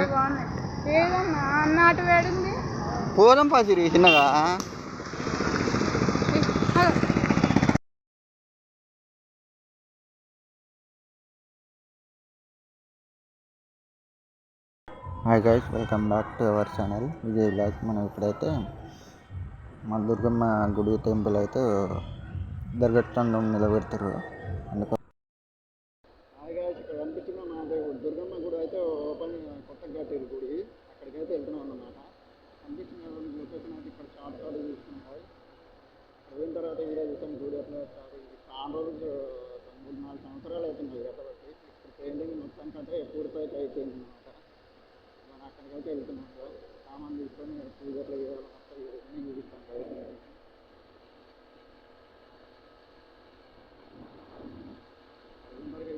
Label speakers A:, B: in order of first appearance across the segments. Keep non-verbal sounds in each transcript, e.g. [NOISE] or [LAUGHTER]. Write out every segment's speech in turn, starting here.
A: సిరి
B: బాగున్నాయి. ఏదన్నా నాటు వేడింది.
A: పోదాం పా సిరి చిన్నగా hi guys welcome back to our channel Vijay blog మనం ఇప్పుడైతే మా దుర్గమ్మ గుడి టెంపుల్ అయితే దర్గట్టంలో నిలబెడతారు అందుకో హాయ్ గైస్ ఇక్కడ కనిపించిన మాకు దుర్గమ్మ గుడి అయితే ఓపెన్ కొత్తగా గుడి అక్కడికైతే వెళ్తున్నాం అన్నమాట. కనిపించిన లొకేషన్ అయితే ఇక్కడ షార్ట్ షార్ట్ చూసుకుంటాయి. పోయిన తర్వాత వీడియో చూసాం గుడి ఎట్లా స్టార్ట్ అయింది చాలా రోజులు మూడు నాలుగు సంవత్సరాలు అవుతున్నాయి కాబట్టి ఇప్పుడు పెయింటింగ్ మొత్తం కంటే పూర్తయితే అయిపోయింది అనమాట మనం అక్కడికైతే వెళ్తున్నాం సామాన్ తీసుకొని పూజ ఎట్లా చేయాలో. మొత్తం ఇవన్నీ చూపిస్తాం కదా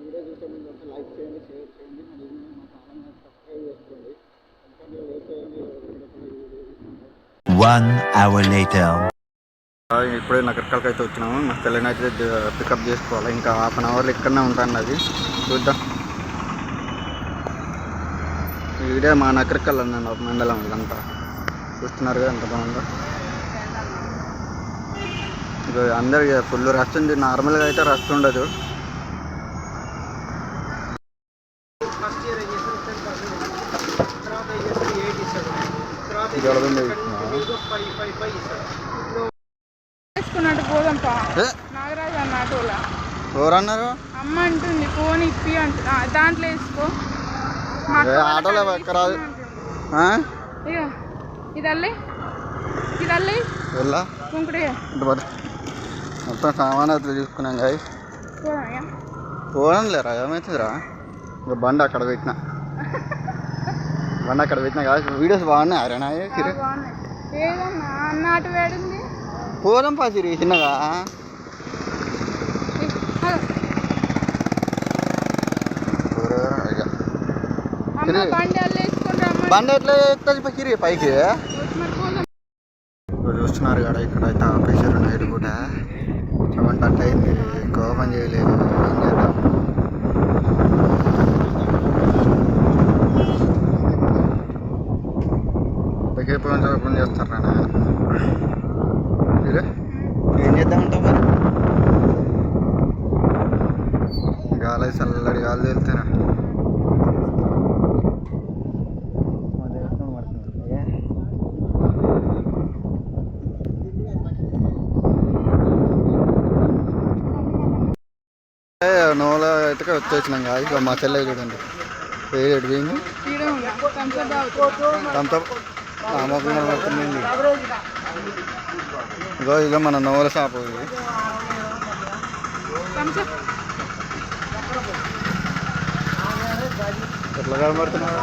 A: వీడియో చూసే ముందు లైక్ చేయండి షేర్ చేయండి. మరి ఇది మా ఛానల్ ఇప్పుడే నగరికల్కి అయితే వచ్చినాము. మా తెల్లని అయితే పికప్ చేసుకోవాలి. ఇంకా హాఫ్ అన్ అవర్లో ఇక్కడనే ఉంటాను అది. చూద్దాం. ఇదే మా నగరికల్ ఒక మండలం ఇదంతా చూస్తున్నారు కదా ఎంత బాగుందో. ఇక అందరికి ఫుల్ రష్ ఉంది. నార్మల్గా అయితే రష్ ఉండదు.
B: నాగరాజు
A: ఎవరన్నారు?
B: అమ్మ అంటుంది ఫోన్ ఇప్పి అంటు దాంట్లో వేసుకో.
A: ఆటోలో ఎక్కరాదు.
B: తీసుకున్నా ఇదల్లి. ఇదల్లి.
A: వెళ్ళా
B: కుంకుడే.
A: మొత్తం సామాన్ అయితే చూసుకున్నాం గాయ.
B: పోదాం
A: పోవడం లేరా ఏమవుతుందిరా ఇక బండి అక్కడ పెట్టిన. [LAUGHS] బండి అక్కడ పెట్టిన కాదు. వీడియోస్ బాగున్నాయి. అరేనా
B: నాటు వేడింది
A: పోదాం పా సిరి చిన్నగా
B: బండి
A: ఎట్లా ఎక్కుతుంది పకిరి పైకి? చూస్తున్నారు కదా ఇక్కడ అయితే ఆఫీసర్ నైట్ కూడా సెవెన్ థర్టీ అయింది. ఇంకా ఓపెన్ చేయలేదు. ఏం చేద్దాం? పైకి ఎప్పుడు ఓపెన్ చేస్తారా మీరు ఏం చేద్దామంటావు మరి? గాలి చల్లడి గాలి వెళ్తారా నోలో అయితే వచ్చేసినాం కాదు ఇక మా చెల్లె చూడండి ఏడు పోయింది.
B: ఈడే ఉన్నా థమ్స్అప్ తాగుతున్నా
A: పడుతుందండి ఇదో ఇదో మన నవల షాప్ ఇది. ఎట్లా కనబడుతున్నారు